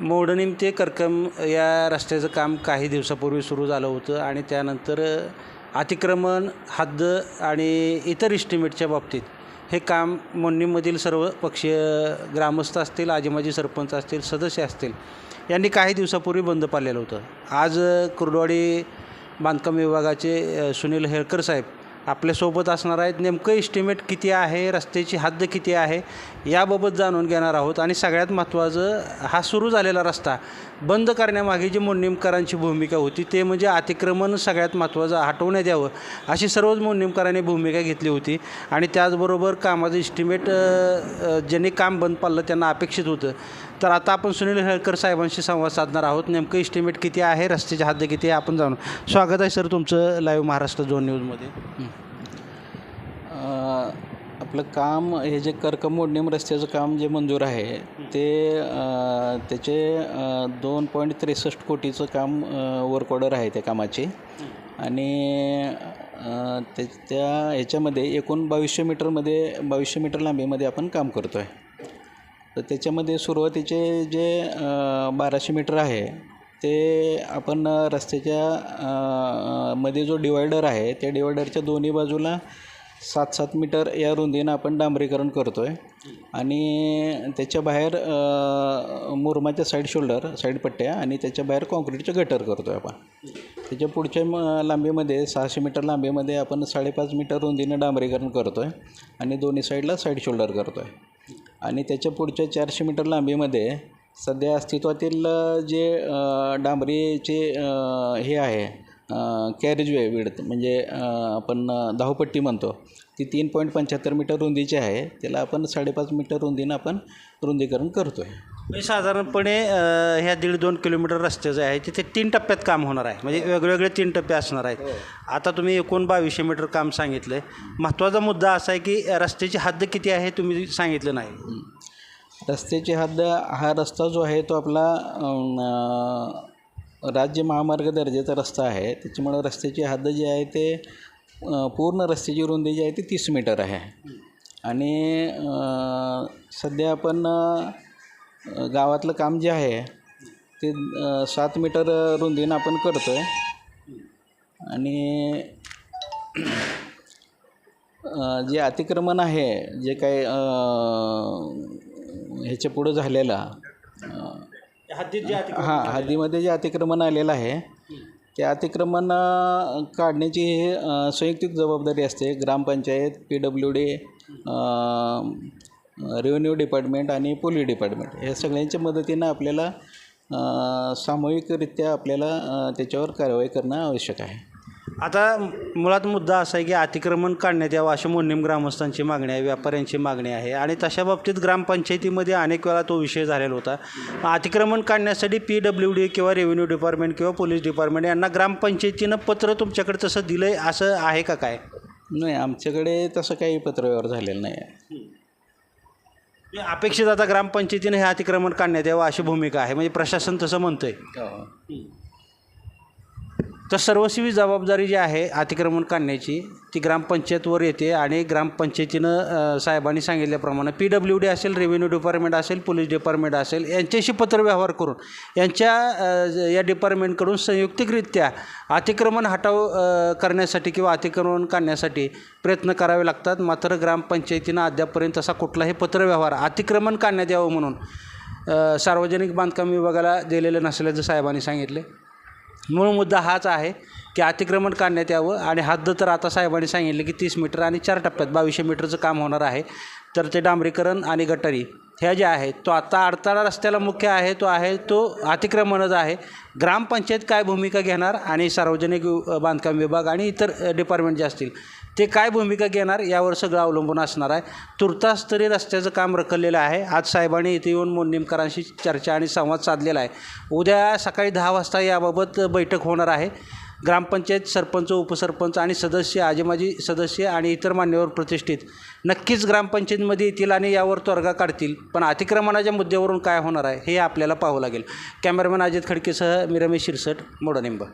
मोडणीम ते करकम या रस्त्याचं काम काही दिवसापूर्वी सुरू झालं होतं आणि त्यानंतर अतिक्रमण हद्द आणि इतर इस्टिमेटच्या बाबतीत हे काम मोडणीमधील सर्व पक्षीय ग्रामस्थ असतील आजीमाजी सरपंच असतील सदस्य असतील यांनी काही दिवसापूर्वी बंद पाडलेलं होतं. आज कुर्डवाडी बांधकाम विभागाचे सुनील हेळकर साहेब आपल्यासोबत असणार आहेत. नेमकं इस्टिमेट किती आहे? रस्त्याची हद्द किती आहे? याबाबत जाणून घेणार आहोत. आणि सगळ्यात महत्त्वाचं हा सुरू झालेला रस्ता बंद करण्यामागे जी मोडणीमकरांची भूमिका होती ते म्हणजे अतिक्रमण सगळ्यात महत्त्वाचं हटवण्यात यावं अशी सर्वच मोडणीमकरांनी भूमिका घेतली होती. आणि त्याचबरोबर कामाचं इस्टिमेट ज्यांनी काम बंद पाडलं त्यांना अपेक्षित होतं. तर आता आपण सुनील हेळकर साहेबांशी संवाद साधणार आहोत. नेमकं इस्टिमेट किती आहे? रस्त्याची हद्द किती आहे? आपण जाणू स्वागत आहे सर तुमचं लाईव्ह महाराष्ट्र झोन न्यूजमध्ये आपलं काम हे जे कर्कम मोडणीम रस्त्याचं काम जे मंजूर आहे ते त्याचे दोन पॉईंट त्रेसष्ट कोटीचं काम वर्क ऑर्डर आहे त्या कामाची. आणि ते त्या ह्याच्यामध्ये एकूण बावीसशे मीटरमध्ये बावीसशे मीटर लांबीमध्ये आपण काम करतो आहे तर त्याच्यामध्ये सुरुवातीचे जे बाराशे मीटर आहे ते आपण रस्त्याच्या मध्ये जो डिवायडर आहे त्या डिवायडरच्या दोन्ही बाजूला सात सात मीटर या रुंदीनं आपण डांबरीकरण करतो आहे आणि त्याच्या बाहेर मुरमाच्या साईड शोल्डर साईड पट्ट्या आणि त्याच्या बाहेर कॉन्क्रीटचे गटर करतो आहे आपण. त्याच्या पुढच्या म लांबीमध्ये सहाशे मीटर लांबीमध्ये आपण साडेपाच मीटर रुंदीनं डांबरीकरण करतो आहे आणि दोन्ही साईडला साईड शोल्डर करतो आहे आणि त्याच्या पुढच्या चारशे मीटर लांबीमध्ये सध्या अस्तित्वातील जे डांबरीचे हे आहे कॅरेज वे विडत म्हणजे आपण धावपट्टी म्हणतो. ती तीन पॉईंट पंच्याहत्तर मीटर रुंदीची आहे. त्याला आपण साडेपाच मीटर रुंदीनं आपण रुंदीकरण करतो आहे म्हणजे साधारणपणे ह्या दीड दोन किलोमीटर रस्त्याचं आहे तिथे तीन टप्प्यात काम होणार आहे. म्हणजे वेगवेगळे तीन टप्पे असणार आहेत. आता तुम्ही एकूण बावीसशे मीटर काम सांगितलं आहे महत्त्वाचा मुद्दा असा आहे की रस्त्याची हद्द किती आहे तुम्ही सांगितलं नाही. रस्त्याची हद्द हा रस्ता जो आहे तो आपला राज्य महामार्ग दर्जाचा रस्ता आहे. त्याच्यामुळं रस्त्याची हद्द जी आहे ते पूर्ण रस्त्याची रुंदी जी आहे ती तीस मीटर आहे. आणि सध्या आपण गावातलं काम जे आहे ते सात मीटर रुंदीनं आपण करतो आहे आणि जे अतिक्रमण आहे जे काही ह्याच्या पुढं झालेलं हद्दीत जे हां हद्दीमध्ये जे अतिक्रमण आलेलं आहे ते अतिक्रमण काढण्याची ही संयुक्तिक जबाबदारी असते. Gram panchayat P W D revenue department आणि पोलीस डिपार्टमेंट या सगळ्यांच्या मदतीनं आपल्याला सामूहिकरित्या आपल्याला त्याच्यावर कारवाई करणं आवश्यक आहे. आता मुळात मुद्दा असा आहे की अतिक्रमण काढण्यात यावं अशी मोडणीम ग्रामस्थांची मागणी आहे व्यापाऱ्यांची मागणी आहे. आणि तशा बाबतीत ग्रामपंचायतीमध्ये अनेक वेळा तो विषय झालेला होता. अतिक्रमण काढण्यासाठी पी डब्ल्यू डी किंवा रेव्हेन्यू डिपार्टमेंट किंवा पोलीस डिपार्टमेंट यांना ग्रामपंचायतीनं पत्र तुमच्याकडे तसं दिलं आहे असं आहे का काय? नाही आमच्याकडे तसं काही पत्रव्यवहार झालेलं नाही आहे. अपेक्षित आता ग्रामपंचायतीनं हे अतिक्रमण काढण्यात यावं अशी भूमिका आहे. म्हणजे प्रशासन तसं म्हणतंय. तर सर्वस्वी जबाबदारी जी आहे अतिक्रमण काढण्याची ती ग्रामपंचायतवर येते आणि ग्रामपंचायतीनं साहेबांनी सांगितल्याप्रमाणे पी डब्ल्यू डी असेल रेव्हेन्यू डिपार्टमेंट असेल पोलीस डिपार्टमेंट असेल यांच्याशी पत्रव्यवहार करून यांच्या ज- या डिपार्टमेंटकडून संयुक्तिकरित्या अतिक्रमण हटाव करण्यासाठी किंवा अतिक्रमण काढण्यासाठी प्रयत्न करावे लागतात. मात्र ग्रामपंचायतीनं अद्यापपर्यंत असा कुठलाही पत्रव्यवहार अतिक्रमण काढण्यात यावं म्हणून सार्वजनिक बांधकाम विभागाला दिलेलं नसल्याचं साहेबांनी सांगितले. मूळ मुद्दा हाच आहे की अतिक्रमण काढण्यात यावं आणि हद्द तर आता साहेबांनी सांगितलं की तीस मीटर आणि चार टप्प्यात बावीसशे मीटरचं काम होणार आहे. तर ते डांबरीकरण आणि गटारी ह्या ज्या आहेत तो आता अडथळा रस्त्याला मुख्य आहे तो आहे तो अतिक्रमणच आहे. ग्रामपंचायत काय भूमिका घेणार आणि सार्वजनिक बांधकाम विभाग आणि इतर डिपार्टमेंट जे असतील ते काय भूमिका घेणार यावर सगळं अवलंबून असणार आहे. तुर्तास तरी रस्त्याचं काम रखडलेलं आहे. आज साहेबांनी इथे येऊन मोनिमकरांशी चर्चा आणि संवाद साधलेला आहे. उद्या सकाळी दहा वाजता याबाबत बैठक होणार आहे. ग्रामपंचायत सरपंच उपसरपंच आणि सदस्य आजीमाजी सदस्य आणि इतर मान्यवर प्रतिष्ठित. नक्कीच ग्रामपंचायतीमध्ये येतील आणि यावर तोडगा काढतील पण अतिक्रमणाच्या मुद्द्यावरून काय होणार आहे हे आपल्याला पाहावं लागेल. कॅमेरामॅन अजित खडकेसह मी रमेश शिरसट मोडानिंब.